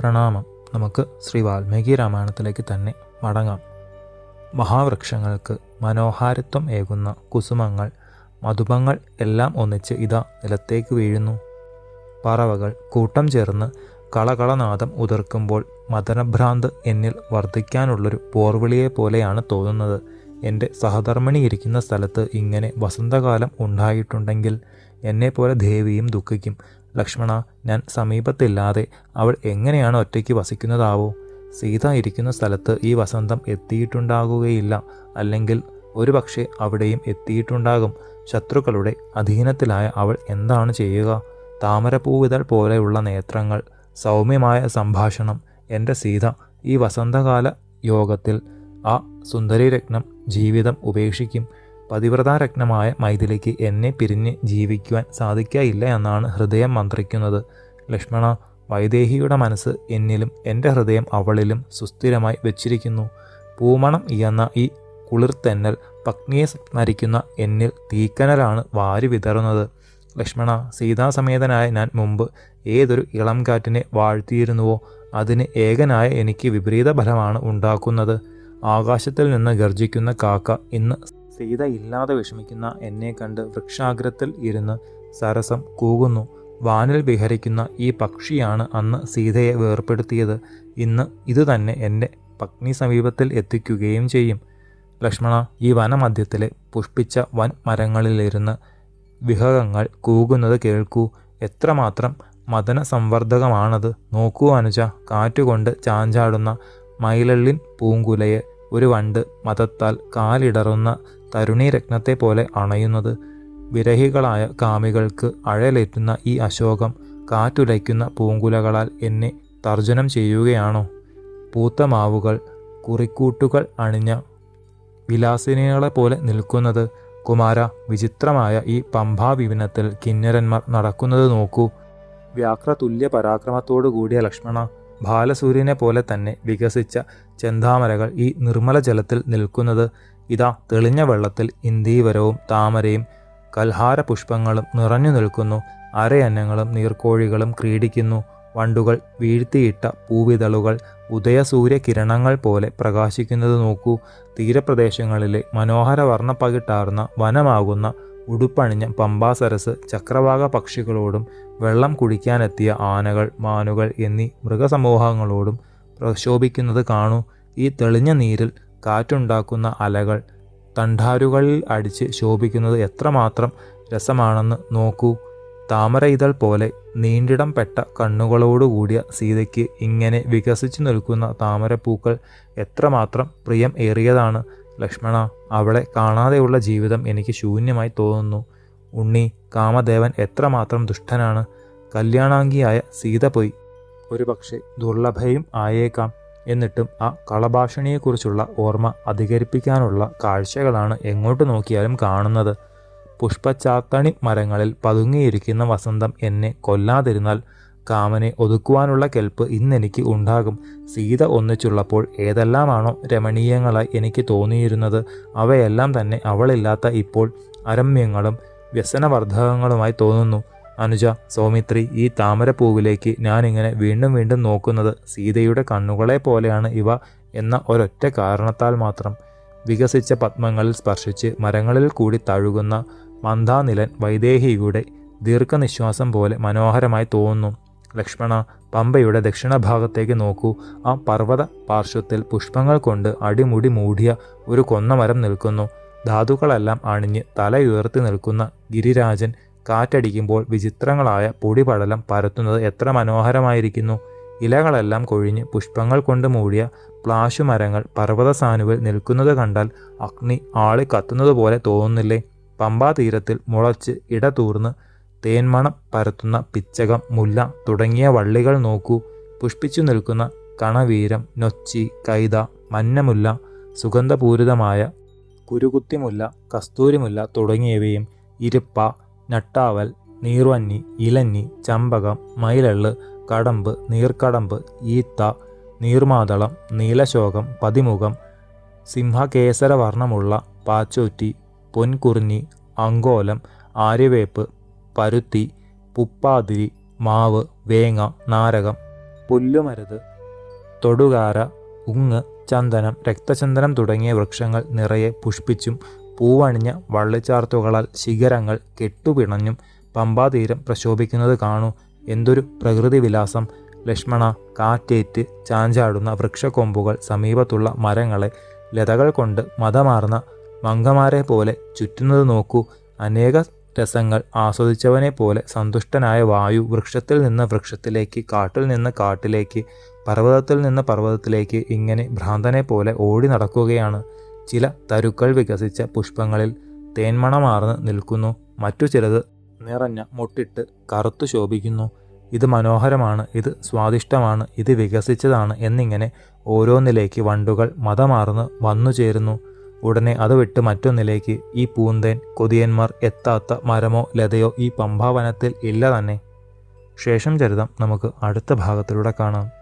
പ്രണാമം. നമുക്ക് ശ്രീ വാൽമീകി രാമായണത്തിലേക്ക് തന്നെ മടങ്ങാം. മഹാവൃക്ഷങ്ങൾക്ക് മനോഹാരിത്വം ഏകുന്ന കുസുമങ്ങൾ മധുപങ്ങൾ എല്ലാം ഒന്നിച്ച് ഇതാ നിലത്തേക്ക് വീഴുന്നു. പറവകൾ കൂട്ടം ചേർന്ന് കളകളനാദം ഉതിർക്കുമ്പോൾ മദനഭ്രാന്ത് എന്നിൽ വർദ്ധിക്കാനുള്ളൊരു പോർവിളിയെ പോലെയാണ് തോന്നുന്നത്. എന്റെ സഹധർമ്മിണി ഇരിക്കുന്ന സ്ഥലത്ത് ഇങ്ങനെ വസന്തകാലം ഉണ്ടായിട്ടുണ്ടെങ്കിൽ എന്നെപ്പോലെ ദേവിയും ദുഃഖിക്കും. ലക്ഷ്മണ ഞാൻ സമീപത്തില്ലാതെ അവൾ എങ്ങനെയാണ് ഒറ്റയ്ക്ക് വസിക്കുന്നതാവോ? സീത ഇരിക്കുന്ന സ്ഥലത്ത് ഈ വസന്തം എത്തിയിട്ടുണ്ടാകുകയില്ല. അല്ലെങ്കിൽ ഒരു പക്ഷേ അവിടെയും എത്തിയിട്ടുണ്ടാകും. ശത്രുക്കളുടെ അധീനത്തിലായ അവൾ എന്താണ് ചെയ്യുക? താമരപ്പൂവിതൾ പോലെയുള്ള നേത്രങ്ങൾ സൗമ്യമായ സംഭാഷണം. എന്റെ സീത ഈ വസന്തകാല യോഗത്തിൽ ആ സുന്ദരിരത്നം ജീവിതം ഉപേക്ഷിക്കും. പതിവ്രതാരത്നമായ മൈഥിലിക്ക് എന്നെ പിരിഞ്ഞ് ജീവിക്കുവാൻ സാധിക്കയില്ല എന്നാണ് ഹൃദയം മന്ത്രിക്കുന്നത്. ലക്ഷ്മണ വൈദേഹിയുടെ മനസ്സ് എന്നിലും എന്റെ ഹൃദയം അവളിലും സുസ്ഥിരമായി വെച്ചിരിക്കുന്നു. പൂമണം എന്ന ഈ കുളിർത്തെന്നൽ പത്നിയെ സ്മരിക്കുന്ന എന്നിൽ തീക്കനലാണ് വാരി വിതറുന്നത്. ലക്ഷ്മണ സീതാസമേതനായ ഞാൻ മുമ്പ് ഏതൊരു ഇളം കാറ്റിനെ വാഴ്ത്തിയിരുന്നുവോ അതിന് ഏകനായ എനിക്ക് വിപരീത ഫലമാണ് ഉണ്ടാക്കുന്നത്. ആകാശത്തിൽ നിന്ന് ഗർജിക്കുന്ന കാക്ക ഇന്ന് സീത ഇല്ലാതെ വിഷമിക്കുന്ന എന്നെ കണ്ട് വൃക്ഷാഗ്രത്തിൽ ഇരുന്ന് സരസം കൂകുന്നു. വാനിൽ വിഹരിക്കുന്ന ഈ പക്ഷിയാണ് അന്ന് സീതയെ വേർപ്പെടുത്തിയത്. ഇന്ന് ഇതുതന്നെ എന്റെ പത്നി സമീപത്തിൽ എത്തിക്കുകയും ചെയ്യും. ലക്ഷ്മണ ഈ വനമധ്യത്തിലെ പുഷ്പിച്ച വൻ മരങ്ങളിലിരുന്ന് വിഹകങ്ങൾ കൂകുന്നത് കേൾക്കൂ. എത്രമാത്രം മദന സംവർദ്ധകമാണത് നോക്കൂ അനുജ കാറ്റുകൊണ്ട് ചാഞ്ചാടുന്ന മയിലള്ളിൻ പൂങ്കുലയെ ഒരു വണ്ട് മതത്താൽ കാലിടറുന്ന തരുണീരത്നത്തെ പോലെ അണയുന്നത്. വിരഹികളായ കാമികൾക്ക് അഴലേറ്റുന്ന ഈ അശോകം കാറ്റുലയ്ക്കുന്ന പൂങ്കുലകളാൽ എന്നെ തർജനം ചെയ്യുകയാണോ? പൂത്ത മാവുകൾ കുറിക്കൂട്ടുകൾ അണിഞ്ഞ വിലാസിനികളെ പോലെ നിൽക്കുന്നത് കുമാര വിചിത്രമായ ഈ പമ്പാവിപിനത്തിൽ കിന്നരന്മാർ നടക്കുന്നത് നോക്കൂ. വ്യാക്രതുല്യ പരാക്രമത്തോടു കൂടിയ ലക്ഷ്മണ ബാലസൂര്യനെ പോലെ തന്നെ വികസിച്ച ചെന്താമരകൾ ഈ നിർമ്മല ജലത്തിൽ നിൽക്കുന്നത്. ഇതാ തെളിഞ്ഞ വെള്ളത്തിൽ ഇന്ദീവരവും താമരയും കൽഹാര പുഷ്പങ്ങളും നിറഞ്ഞു നിൽക്കുന്നു. അരയന്നങ്ങളും നീർക്കോഴികളും ക്രീഡിക്കുന്നു. വണ്ടുകൾ വീഴ്ത്തിയിട്ട പൂവിതളുകൾ ഉദയസൂര്യ കിരണങ്ങൾ പോലെ പ്രകാശിക്കുന്നത് നോക്കൂ. തീരപ്രദേശങ്ങളിലെ മനോഹര വർണപ്പകിട്ടാർന്ന വനമാകുന്ന ഉടുപ്പണിഞ്ഞ പമ്പാസരസ് ചക്രവാക പക്ഷികളോടും വെള്ളം കുടിക്കാനെത്തിയ ആനകൾ മാനുകൾ എന്നീ മൃഗസമൂഹങ്ങളോടും പ്രക്ഷോഭിക്കുന്നത് കാണൂ. ഈ തെളിഞ്ഞ നീരിൽ കാറ്റുണ്ടാക്കുന്ന അലകൾ തണ്ടാരുകളിൽ അടിച്ച് ശോഭിക്കുന്നത് എത്രമാത്രം രസമാണെന്ന് നോക്കൂ. താമര ഇതൾ പോലെ നീണ്ടിടം പെട്ട കണ്ണുകളോടുകൂടിയ സീതയ്ക്ക് ഇങ്ങനെ വികസിച്ചു നിൽക്കുന്ന താമരപ്പൂക്കൾ എത്രമാത്രം പ്രിയം ഏറിയതാണ്. ലക്ഷ്മണ അവളെ കാണാതെയുള്ള ജീവിതം എനിക്ക് ശൂന്യമായി തോന്നുന്നു. ഉണ്ണി കാമദേവൻ എത്രമാത്രം ദുഷ്ടനാണ്. കല്യാണാംഗിയായ സീത പോയി. ഒരുപക്ഷെ ദുർലഭയും ആയേക്കാം. എന്നിട്ടും ആ കളഭാഷണിയെക്കുറിച്ചുള്ള ഓർമ്മ അധികരിപ്പിക്കാനുള്ള കാഴ്ചകളാണ് എങ്ങോട്ട് നോക്കിയാലും കാണുന്നത്. പുഷ്പച്ചാത്തണി മരങ്ങളിൽ പതുങ്ങിയിരിക്കുന്ന വസന്തം എന്നെ കൊല്ലാതിരുന്നാൽ കാമനെ ഒതുക്കുവാനുള്ള കെൽപ്പ് ഇന്നെനിക്ക് ഉണ്ടാകും. സീത ഒന്നിച്ചുള്ളപ്പോൾ ഏതെല്ലാമാണോ രമണീയങ്ങളായി എനിക്ക് തോന്നിയിരുന്നത്. അവയെല്ലാം തന്നെ അവളില്ലാത്ത ഇപ്പോൾ അരമ്യങ്ങളും വ്യസനവർദ്ധകങ്ങളുമായി തോന്നുന്നു. അനുജ സൗമിത്രി ഈ താമരപ്പൂവിലേക്ക് ഞാനിങ്ങനെ വീണ്ടും വീണ്ടും നോക്കുന്നത് സീതയുടെ കണ്ണുകളെ പോലെയാണ് ഇവ എന്ന ഒരൊറ്റ കാരണത്താൽ മാത്രം. വികസിച്ച പത്മങ്ങളിൽ സ്പർശിച്ച് മരങ്ങളിൽ കൂടി തഴുകുന്ന മന്ദാനിലൻ വൈദേഹിയുടെ ദീർഘനിശ്വാസം പോലെ മനോഹരമായി തോന്നുന്നു. ലക്ഷ്മണ പമ്പയുടെ ദക്ഷിണഭാഗത്തേക്ക് നോക്കൂ. ആ പർവത പാർശ്വത്തിൽ പുഷ്പങ്ങൾ കൊണ്ട് അടിമുടി മൂടിയ ഒരു കൊന്നമരം നിൽക്കുന്നു. ധാതുക്കളെല്ലാം അണിഞ്ഞ് തലയുയർത്തി നിൽക്കുന്ന ഗിരിരാജൻ കാറ്റടിക്കുമ്പോൾ വിചിത്രങ്ങളായ പൊടിപടലം പരത്തുന്നത് എത്ര മനോഹരമായിരിക്കുന്നു. ഇലകളെല്ലാം കൊഴിഞ്ഞ് പുഷ്പങ്ങൾ കൊണ്ട് മൂടിയ പ്ലാശുമരങ്ങൾ പർവതസാനുവിൽ നിൽക്കുന്നത് കണ്ടാൽ അഗ്നി ആളി കത്തുന്നതുപോലെ തോന്നുന്നില്ലേ. പമ്പാ തീരത്തിൽ മുളച്ച് ഇടതൂർന്ന് തേന്മണം പരത്തുന്ന പിച്ചകം മുല്ല തുടങ്ങിയ വള്ളികൾ നോക്കൂ. പുഷ്പിച്ചു നിൽക്കുന്ന കണവീരം നൊച്ചി കൈത മഞ്ഞമുല്ല സുഗന്ധപൂരിതമായ കുരുകുത്തിമുല്ല കസ്തൂരിമുല്ല തുടങ്ങിയവയും ഇരുപ്പ നട്ടാവൽ നീർവന്നി ഇലന്നി ചമ്പകം മയിലള്ള് കടമ്പ് നീർക്കടമ്പ് ഈത്ത നീർമാതളം നീലശോകം പതിമുഖം സിംഹകേസരവർണമുള്ള പാച്ചോറ്റി പൊൻകുറിഞ്ഞി അങ്കോലം ആര്യവേപ്പ് പരുത്തി പുപ്പാതിരി മാവ് വേങ്ങ നാരകം പുല്ലുമരുത് തൊടുകാര ഉങ്ങ് ചന്ദനം രക്തചന്ദനം തുടങ്ങിയ വൃക്ഷങ്ങൾ നിറയെ പുഷ്പിച്ചും പൂവണിഞ്ഞ വള്ളിച്ചാർത്തുകളാൽ ശിഖരങ്ങൾ കെട്ടുപിണഞ്ഞും പമ്പാതീരം പ്രശോഭിക്കുന്നത് കാണൂ. എന്തൊരു പ്രകൃതി വിലാസം ലക്ഷ്മണ കാറ്റേറ്റ് ചാഞ്ചാടുന്ന വൃക്ഷക്കൊമ്പുകൾ സമീപത്തുള്ള മരങ്ങളെ ലതകൾ കൊണ്ട് മതമാർന്ന മങ്കമാരെ പോലെ ചുറ്റുന്നത് നോക്കൂ. അനേക രസങ്ങൾ ആസ്വദിച്ചവനെ പോലെ സന്തുഷ്ടനായ വായു വൃക്ഷത്തിൽ നിന്ന് വൃക്ഷത്തിലേക്ക് കാട്ടിൽ നിന്ന് കാട്ടിലേക്ക് പർവതത്തിൽ നിന്ന് പർവതത്തിലേക്ക് ഇങ്ങനെ ഭ്രാന്തനെ പോലെ ഓടി നടക്കുകയാണ്. ചില തരുക്കൾ വികസിച്ച പുഷ്പങ്ങളിൽ തേന്മണമാർന്ന് നിൽക്കുന്നു. മറ്റു ചിലത് നിറഞ്ഞ മുട്ടിട്ട് കറുത്തു ശോഭിക്കുന്നു. ഇത് മനോഹരമാണ് ഇത് സ്വാദിഷ്ടമാണ് ഇത് വികസിച്ചതാണ് എന്നിങ്ങനെ ഓരോന്നിലേക്ക് വണ്ടുകൾ മതമാർന്ന് വന്നു ചേരുന്നു ഉടനെ അത് വിട്ട് മറ്റൊന്നിലേക്ക് ഈ പൂന്തേൻ കൊതിയന്മാർ എത്താത്ത മരമോ ലതയോ ഈ പമ്പാവനത്തിൽ ഇല്ല തന്നെ. ശേഷം ചരിതം നമുക്ക് അടുത്ത ഭാഗത്തിലൂടെ കാണാം.